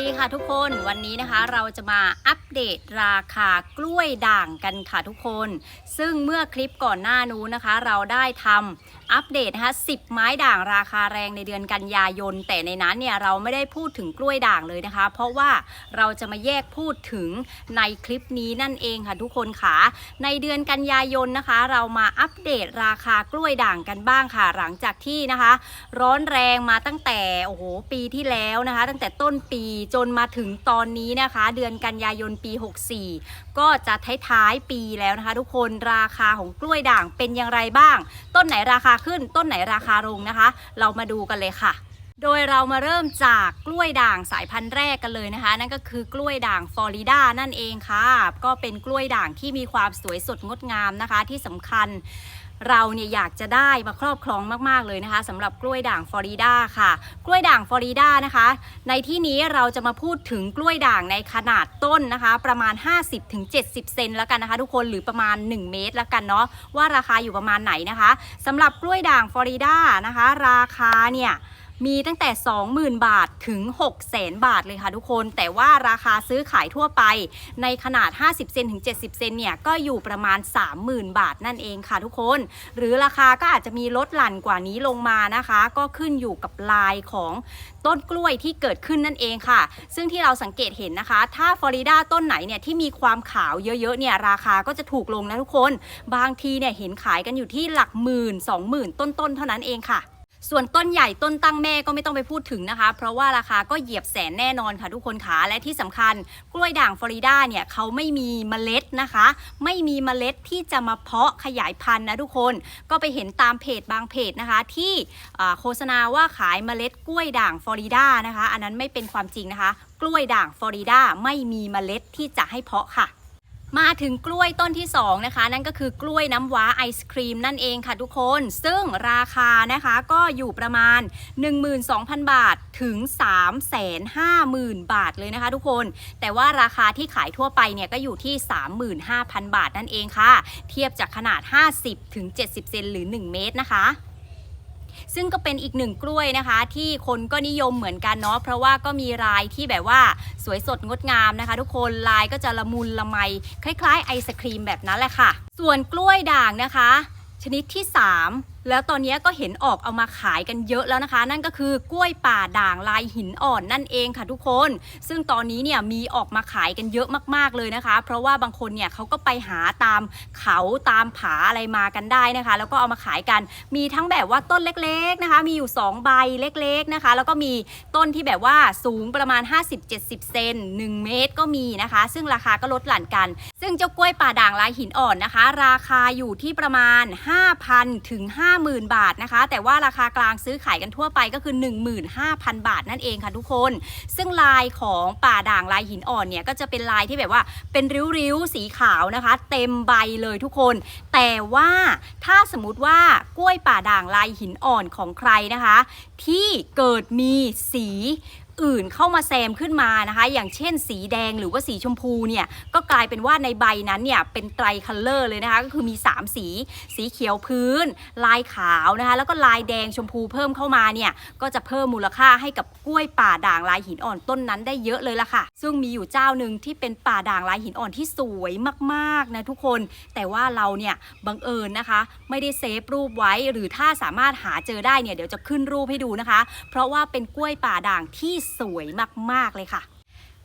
ดีค่ะทุกคนวันนี้นะคะเราจะมาอัปเดตราคากล้วยด่างกันค่ะทุกคน ซึ่งเมื่อคลิปก่อนหน้านู้นนะคะ เราได้ทำอัปเดตนะคะ10ไม้ด่างราคาแรงในเดือนกันยายน แต่ในนั้นเนี่ยเราไม่ได้พูดถึงกล้วยด่างเลยนะคะ เพราะว่าเราจะมาแยกพูดถึงในคลิปนี้นั่นเองค่ะทุกคนค่ะ ในเดือนกันยายนนะคะ เรามาอัปเดตราคากล้วยด่างกันบ้างค่ะ หลังจากที่นะคะ ร้อนแรงมาตั้งแต่โอ้โหปีที่แล้วนะคะ ตั้งแต่ต้นปีจนมาถึงตอนนี้นะคะ เดือนกันยายนปี 64 ก็จะท้ายๆปีแล้วนะคะ ทุกคนราคาของกล้วยด่างเป็นอย่างไรบ้าง ต้นไหนราคาขึ้น ต้นไหนราคาลงนะคะ เรามาดูกันเลยค่ะโดยเรามาเริ่มจากกล้วยด่างสายพันธุ์แรกกันเลยนะคะ นั่นก็คือกล้วยด่างฟลอริดานั่นเองค่ะ ก็เป็นกล้วยด่างที่มีความสวยสดงดงามนะคะที่สำคัญ เราเนี่ยอยากจะได้มาครอบครองมากๆเลยนะคะสำหรับกล้วยด่างฟลอริดาค่ะ กล้วยด่างฟลอริดานะคะ ในที่นี้เราจะมาพูดถึงกล้วยด่างในขนาดต้นนะคะ ประมาณ 50-70 เซนแล้วกันนะคะ ทุกคนหรือประมาณ 1 เมตรแล้วกันเนาะว่าราคาอยู่ประมาณไหนนะคะสำหรับกล้วยด่างฟลอริดานะคะ ราคาเนี่ย มีตั้งแต่ 20,000 บาทถึง 600,000 บาทเลยค่ะทุกคน แต่ว่าราคาซื้อขายทั่วไป ในขนาด 50 เซนถึง 70 เซนเนี่ย ก็อยู่ประมาณ 30,000 บาทนั่นเองค่ะทุกคน หรือราคาก็อาจจะมีลดหลั่นกว่านี้ลงมานะคะ ก็ขึ้นอยู่กับลายของต้นกล้วยที่เกิดขึ้นนั่นเองค่ะ ซึ่งที่เราสังเกตเห็นนะคะ ถ้าฟลอริดาต้นไหนเนี่ยที่มีความขาวเยอะๆเนี่ยราคาก็จะถูกลงนะทุกคน บางทีเนี่ยเห็นขายกันอยู่ที่หลักหมื่นสองหมื่นต้นๆเท่านั้นเองค่ะ ส่วนต้นใหญ่ต้นตั้งแม่ก็ไม่ต้องไปพูดถึงนะคะ เพราะว่าราคาก็เหยียบแสนแน่นอนค่ะทุกคนขาและที่สำคัญกล้วยด่างฟลอริดาเนี่ยเขาไม่มีเมล็ดนะคะ ไม่มีเมล็ดที่จะมาเพาะขยายพันธุ์นะทุกคนก็ไปเห็นตามเพจบางเพจนะคะ ที่โฆษณาว่าขายเมล็ดกล้วยด่างฟลอริดานะคะ อันนั้นไม่เป็นความจริงนะคะ กล้วยด่างฟลอริดาไม่มีเมล็ดที่จะให้เพาะค่ะ มาถึงกล้วยต้นที่ 2 นะคะ นั่นก็คือกล้วยน้ำว้าไอศครีมนั่นเองค่ะทุกคน ซึ่งราคานะคะก็อยู่ประมาณ 12,000 บาทถึง 350,000 บาทเลยนะคะทุกคน แต่ว่าราคาที่ขายทั่วไปเนี่ยก็อยู่ที่ 35,000 บาทนั่นเองค่ะ เทียบจากขนาด 50ถึง70 เซนหรือ 1 เมตรนะคะ ซึ่งก็เป็นอีกหนึ่งกล้วยนะคะ ที่คนก็นิยมเหมือนกันเนาะเพราะว่าก็มีลายที่แบบว่าสวยสดงดงามนะคะ ทุกคนลายก็จะละมุนละไม คล้าย ๆ ไอศครีมแบบนั้นแหละค่ะ ส่วนกล้วยด่างนะคะ ชนิดที่ 3 แล้วตอนนี้ก็เห็นออกเอามาขายกันเยอะแล้วนะคะ นั่นก็คือกล้วยป่าด่างลายหินอ่อนนั่นเองค่ะทุกคน ซึ่งตอนนี้เนี่ยมีออกมาขายกันเยอะมากๆเลยนะคะ เพราะว่าบางคนเนี่ยเขาก็ไปหาตามเขาตามผาอะไรมากันได้นะคะ แล้วก็เอามาขายกัน มีทั้งแบบว่าต้นเล็กๆนะคะ มีอยู่ 2 ใบเล็กๆนะคะ แล้วก็มีต้นที่แบบว่าสูงประมาณ 50-70 เซน1 เมตรก็มีนะคะ ซึ่งราคาก็ลดหลั่นกัน ซึ่งเจ้ากล้วยป่าด่างลายหินอ่อนนะคะ ราคาอยู่ที่ประมาณ 5,000ถึง50,000 บาทนะคะ แต่ว่าราคากลางซื้อขายกันทั่วไปก็คือ 15,000 บาทนั่นเองค่ะทุกคน ซึ่งลายของป่าด่างลายหินอ่อนเนี่ยก็จะเป็นลายที่แบบว่าเป็นริ้วๆสีขาวนะคะ เต็มใบเลยทุกคน แต่ว่าถ้าสมมติว่ากล้วยป่าด่างลายหินอ่อนของใครนะคะ ที่เกิดมีสี อื่นเข้ามาแซมขึ้นมานะคะ อย่างเช่นสีแดงหรือว่าสีชมพูเนี่ยก็กลายเป็นว่าในใบนั้นเนี่ยเป็นไตรคัลเลอร์เลยนะคะ ก็คือมี 3 สี สีเขียวพื้น ลายขาวนะคะ แล้วก็ลายแดงชมพูเพิ่มเข้ามาเนี่ยก็จะเพิ่มมูลค่าให้กับกล้วยป่าด่างลายหินอ่อนต้นนั้นได้เยอะเลยล่ะค่ะ ซึ่งมีอยู่เจ้าหนึ่งที่เป็นป่าด่างลายหินอ่อนที่สวยมากๆนะทุกคน แต่ว่าเราเนี่ยบังเอิญนะคะ ไม่ได้เซฟรูปไว้หรือถ้าสามารถหาเจอได้เนี่ยเดี๋ยวจะขึ้นรูปให้ดูนะคะ เพราะว่าเป็นกล้วยป่าด่างที่สวยมากๆเลยค่ะ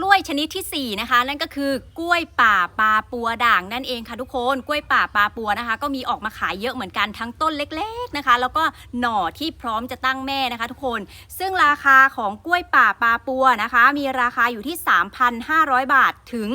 กล้วยชนิดที่ 4 นะคะ นั่นก็คือกล้วยป่าปลาปัวด่างนั่นเองค่ะทุกคนกล้วยป่าปลาปัวนะคะ ก็มีออกมาขายเยอะเหมือนกันทั้งต้นเล็ก ๆนะคะ แล้วก็หน่อที่พร้อมจะตั้งแม่นะคะ ทุกคน ซึ่งราคาของกล้วยป่าปลาปัวนะคะ มีราคาอยู่ที่ 3,500 บาทถึง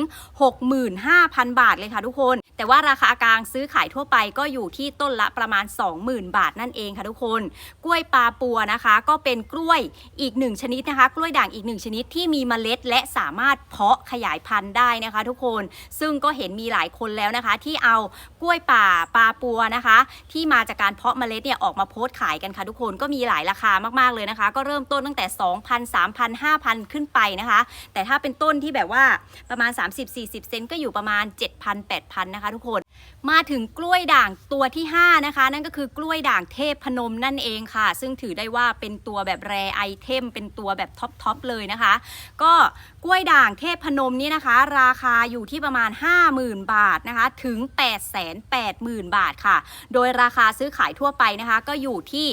65,000 บาทเลยค่ะทุกคน แต่ว่าราคากลางซื้อขายทั่วไปก็อยู่ที่ต้นละประมาณ 20,000 บาทนั่นเองค่ะทุกคน กล้วยปลาปัวนะคะ ก็เป็นกล้วยอีกหนึ่งชนิดนะคะ กล้วยด่างอีกหนึ่งชนิดที่มีเมล็ดและสามารถเพาะขยายพันธุ์ได้นะคะ ทุกคนซึ่งก็เห็นมีหลายคนแล้วนะคะ ที่เอากล้วยป่าปลาปัวนะคะ ที่มาจากการเพาะเมล็ดเนี่ยออกมาโพสต์ขายกันค่ะทุกคนก็มีหลายราคามากๆเลยนะคะ ก็เริ่มต้นตั้งแต่ 2,000 3,000 5,000 ขึ้นไปนะคะ แต่ถ้าเป็นต้นที่แบบว่าประมาณ 30-40 เซนก็อยู่ประมาณ 7,000 8,000 นะคะ ทุกคนมาถึงกล้วยด่างตัวที่ 5 นะคะ นั่นก็คือกล้วยด่างเทพพนมนั่นเองค่ะ ซึ่งถือได้ว่าเป็นตัวแบบแรไอเทม เป็นตัวแบบท็อปทอปเลยนะคะ ก็กล้วยด่างเทพพนมนี่นะคะ ราคาอยู่ที่ประมาณ 50,000 บาทนะคะ ถึง 880,000 บาทค่ะ โดยราคาซื้อขายทั่วไปนะคะ ก็อยู่ที่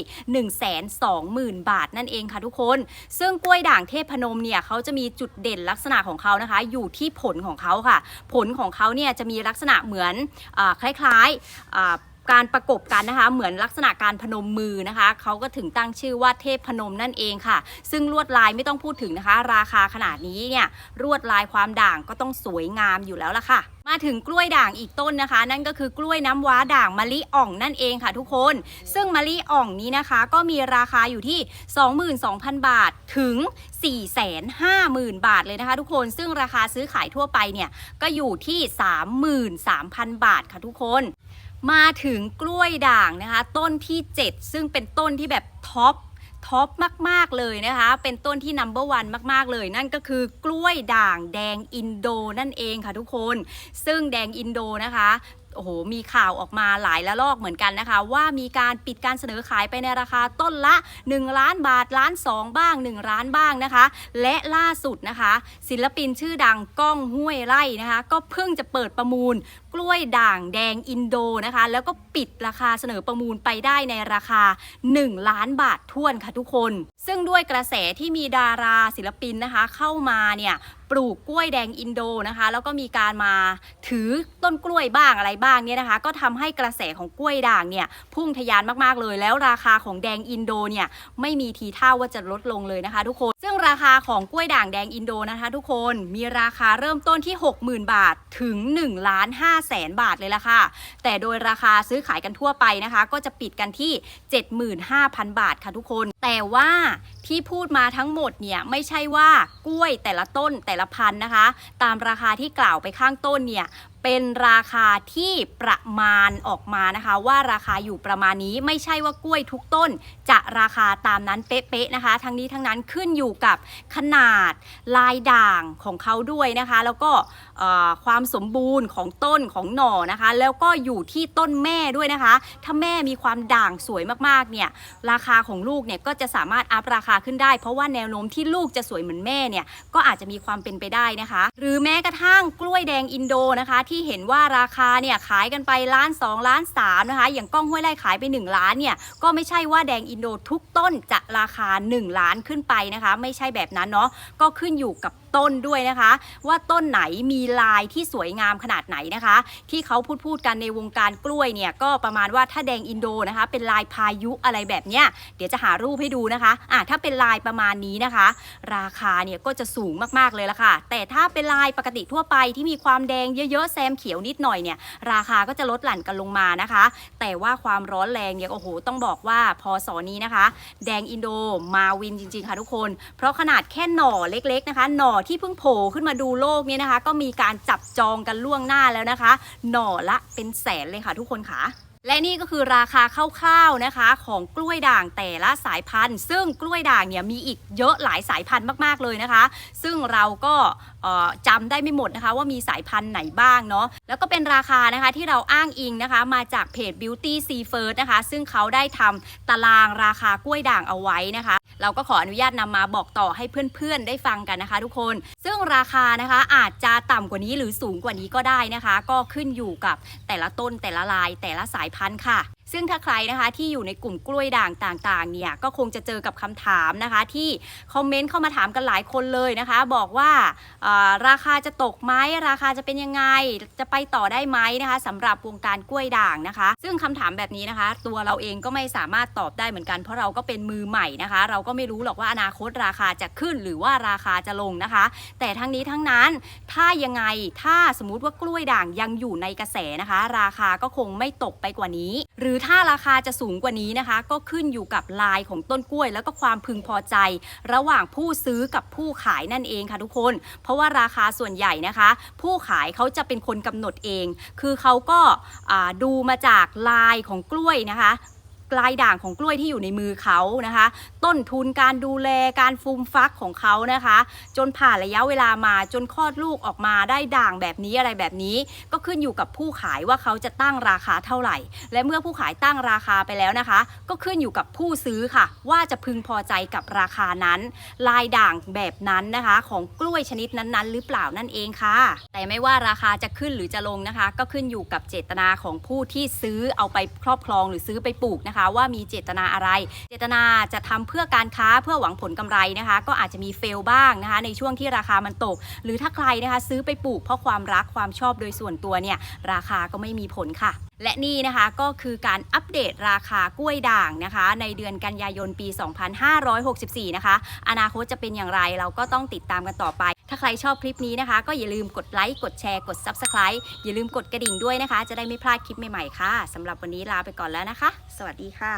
120,000 บาทนั่นเองค่ะทุกคน ซึ่งกล้วยด่างเทพพนมเนี่ยเขาจะมีจุดเด่นลักษณะของเขานะคะ อยู่ที่ผลของเขาค่ะ ผลของเขาเนี่ยจะมีลักษณะเหมือนอคล้ายๆอ่า การประกบกันนะคะ เหมือนลักษณะการพนมมือนะคะเขาก็ถึงตั้งชื่อว่าเทพพนมนั่นเองค่ะ ซึ่งลวดลายไม่ต้องพูดถึงนะคะ ราคาขนาดนี้เนี่ยลวดลายความด่างก็ต้องสวยงามอยู่แล้วละค่ะ มาถึงกล้วยด่างอีกต้นนะคะ นั่นก็คือกล้วยน้ำว้าด่างมะลิอ่องนั่นเองค่ะทุกคน ซึ่งมะลิอ่องนี้นะคะ ก็มีราคาอยู่ที่ 22,000 บาทถึง 450,000 บาทเลยนะคะทุกคนซึ่งราคาซื้อขายทั่วไปเนี่ยก็อยู่ที่ 33,000 บาทค่ะทุกคน มาถึงกล้วยด่างนะคะ ต้นที่ 7 ซึ่งเป็นต้นที่แบบท็อปท็อปมาก ๆ เลยนะคะ เป็นต้นที่นัมเบอร์วันมาก ๆ เลย นั่นก็คือกล้วยด่างแดงอินโดนั่นเองค่ะทุกคน ซึ่งแดงอินโดนะคะ โอ้โหมีข่าวออกมาหลายละลอกเหมือนกันนะคะ ว่ามีการปิดการเสนอขายไปในราคาต้นละ 1 ล้านบาทล้าน 2 บ้าง 1 ล้านบ้างนะคะ และล่าสุดนะคะ ศิลปินชื่อดังก้องห้วยไร่นะคะ ก็เพิ่งจะเปิดประมูล กล้วยด่างแดงอินโดนะคะ แล้วก็ปิดราคาเสนอประมูลไปได้ในราคา 1 ล้านบาทท้วนค่ะทุกคน ซึ่งด้วยกระแสที่มีดาราศิลปินนะคะ เข้ามาเนี่ย ปลูกกล้วยแดงอินโดนะคะ แล้วก็มีการมาถือต้นกล้วยบ้างอะไรบ้างเนี่ยนะคะ ก็ทำให้กระแสของกล้วยด่างเนี่ยพุ่งทะยานมากๆเลย แล้วราคาของแดงอินโดเนี่ยไม่มีทีท่าว่าจะลดลงเลยนะคะ ทุกคนซึ่งราคาของกล้วยด่างแดงอินโดนะคะ ทุกคนมีราคาเริ่มต้นที่ 60,000 บาทถึง1ล้าน5แสนบาทเลยละค่ะ แต่โดยราคาซื้อขายกันทั่วไปนะคะ ก็จะปิดกันที่ 75,000 บาทค่ะทุกคน แต่ว่าที่พูดมาทั้งหมดเนี่ยไม่ใช่ว่ากล้วยแต่ละต้นแต่ละพันธุ์นะคะ ตามราคาที่กล่าวไปข้างต้นเนี่ย เป็นราคาที่ประมาณออกมานะคะ ว่าราคาอยู่ประมาณนี้ไม่ใช่ว่ากล้วยทุกต้น จะราคาตามนั้นเป๊ะๆนะคะ ทั้งนี้ทั้งนั้นขึ้นอยู่กับขนาดลายด่างของเขาด้วยนะคะ แล้วก็ความสมบูรณ์ของต้นของหน่อนะคะ แล้วก็อยู่ที่ต้นแม่ด้วยนะคะ ถ้าแม่มีความด่างสวยมากๆเนี่ยราคาของลูกเนี่ยก็จะสามารถอัพราคาขึ้นได้ เพราะว่าแนวโน้มที่ลูกจะสวยเหมือนแม่เนี่ยก็อาจจะมีความเป็นไปได้นะคะ หรือแม้กระทั่งกล้วยแดงอินโดนะคะที่เห็นว่าราคาเนี่ยขายกันไปล้าน2ล้าน3นะคะอย่างกล้องห้วยไร่ขายไป 1 ล้านเนี่ยก็ไม่ใช่ว่าแดงอินโดทุกต้นจะราคา 1 ล้านขึ้นไปนะคะ ไม่ใช่แบบนั้นเนาะก็ขึ้นอยู่กับ ต้นด้วยนะคะ ว่าต้นไหนมีลายที่สวยงามขนาดไหนนะคะ ที่เขาพูดพูดกันในวงการกล้วยเนี่ยก็ประมาณว่าถ้าแดงอินโดนะคะ เป็นลายพายุอะไรแบบเนี้ยเดี๋ยวจะหารูปให้ดูนะคะอะถ้าเป็นลายประมาณนี้นะคะ ราคาเนี่ยก็จะสูงมากๆเลยละค่ะ แต่ถ้าเป็นลายปกติทั่วไปที่มีความแดงเยอะๆแซมเขียวนิดหน่อยเนี่ยราคาก็จะลดหลั่นกันลงมานะคะ แต่ว่าความร้อนแรงเนี่ยโอ้โหต้องบอกว่าพอสอนี้นะคะ แดงอินโดมาวินจริงๆค่ะทุกคน เพราะขนาดแค่หน่อเล็กๆนะคะ หน่อที่เพิ่งโผล่ขึ้นมาดูโลกเนี่ยนะคะ ก็มีการจับจองกันล่วงหน้าแล้วนะคะ หน่อละเป็นแสนเลยค่ะทุกคนค่ะ และนี่ก็คือราคาคร่าวๆนะคะ ของกล้วยด่างแต่ละสายพันธุ์ ซึ่งกล้วยด่างเนี่ยมีอีกเยอะหลายสายพันธุ์มากๆเลยนะคะ ซึ่งเราก็เอ่อจำได้ไม่หมดนะคะ ว่ามีสายพันธุ์ไหนบ้างเนาะแล้วก็เป็นราคานะคะที่เราอ้างอิงนะคะ มาจากเพจ Beauty Sea First นะคะ ซึ่งเขาได้ทำตารางราคากล้วยด่างเอาไว้นะคะ เราก็ขออนุญาตนำมาบอกต่อให้เพื่อนๆได้ฟังกันนะคะ ทุกคนซึ่งราคานะคะอาจจะต่ำกว่านี้หรือสูงกว่านี้ก็ได้นะคะ ก็ขึ้นอยู่กับแต่ละต้นแต่ละลายแต่ละสายพันธุ์ค่ะ ซึ่งถ้าใครนะคะที่อยู่ในกลุ่มกล้วยด่างต่างๆเนี่ยก็คงจะเจอกับคำถามนะคะ ที่คอมเมนต์เข้ามาถามกันหลายคนเลยนะคะ บอกว่าราคาจะตกไหมราคาจะเป็นยังไงจะไปต่อได้ไหมนะคะสำหรับวงการกล้วยด่างนะคะ ซึ่งคำถามแบบนี้นะคะ ตัวเราเองก็ไม่สามารถตอบได้เหมือนกัน เพราะเราก็เป็นมือใหม่นะคะ เราก็ไม่รู้หรอกว่าอนาคตราคาจะขึ้นหรือว่าราคาจะลงนะคะ แต่ทั้งนี้ทั้งนั้นถ้ายังไงถ้าสมมุติว่ากล้วยด่างยังอยู่ในกระแสนะคะ ราคาก็คงไม่ตกไปกว่านี้ หรือถ้าราคาจะสูงกว่านี้นะคะ ก็ขึ้นอยู่กับลายของต้นกล้วย แล้วก็ความพึงพอใจ ระหว่างผู้ซื้อกับผู้ขายนั่นเองค่ะทุกคน เพราะว่าราคาส่วนใหญ่นะคะ ผู้ขายเขาจะเป็นคนกำหนดเอง คือเขาก็ดูมาจากลายของกล้วยนะคะ ลายด่างของกล้วยที่อยู่ในมือเขานะคะ ต้นทุนการดูแลการฟูมฟักของเขานะคะ จนผ่านระยะเวลามาจนคลอดลูกออกมาได้ด่างแบบนี้อะไรแบบนี้ ก็ขึ้นอยู่กับผู้ขายว่าเขาจะตั้งราคาเท่าไหร่ และเมื่อผู้ขายตั้งราคาไปแล้วนะคะ ก็ขึ้นอยู่กับผู้ซื้อค่ะ ว่าจะพึงพอใจกับราคานั้น ลายด่างแบบนั้นนะคะ ของกล้วยชนิดนั้นๆ หรือเปล่านั่นเองค่ะ แต่ไม่ว่าราคาจะขึ้นหรือจะลงนะคะ ก็ขึ้นอยู่กับเจตนาของผู้ที่ซื้อเอาไปครอบครองหรือซื้อไปปลูกนะคะว่ามีเจตนาอะไร เจตนาจะทำเพื่อการค้าเพื่อหวังผลกำไรนะคะ ก็อาจจะมีเฟลบ้างนะคะในช่วงที่ราคามันตก หรือถ้าใครนะคะซื้อไปปลูกเพราะความรักความชอบโดยส่วนตัวเนี่ยราคาก็ไม่มีผลค่ะและนี่นะคะก็คือการอัปเดตราคากล้วยด่างนะคะ ในเดือนกันยายนปี 2564 นะคะ อนาคตจะเป็นอย่างไรเราก็ต้องติดตามกันต่อไป ถ้าใครชอบคลิปนี้นะคะ ก็อย่าลืมกดไลค์กดแชร์กด Subscribe อย่าลืมกดกระดิ่งด้วยนะคะ จะได้ไม่พลาดคลิปใหม่ๆค่ะสำหรับวันนี้ลาไปก่อนแล้วนะคะ สวัสดีค่ะ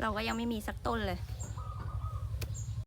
เราก็ยังไม่มีสักต้นเลย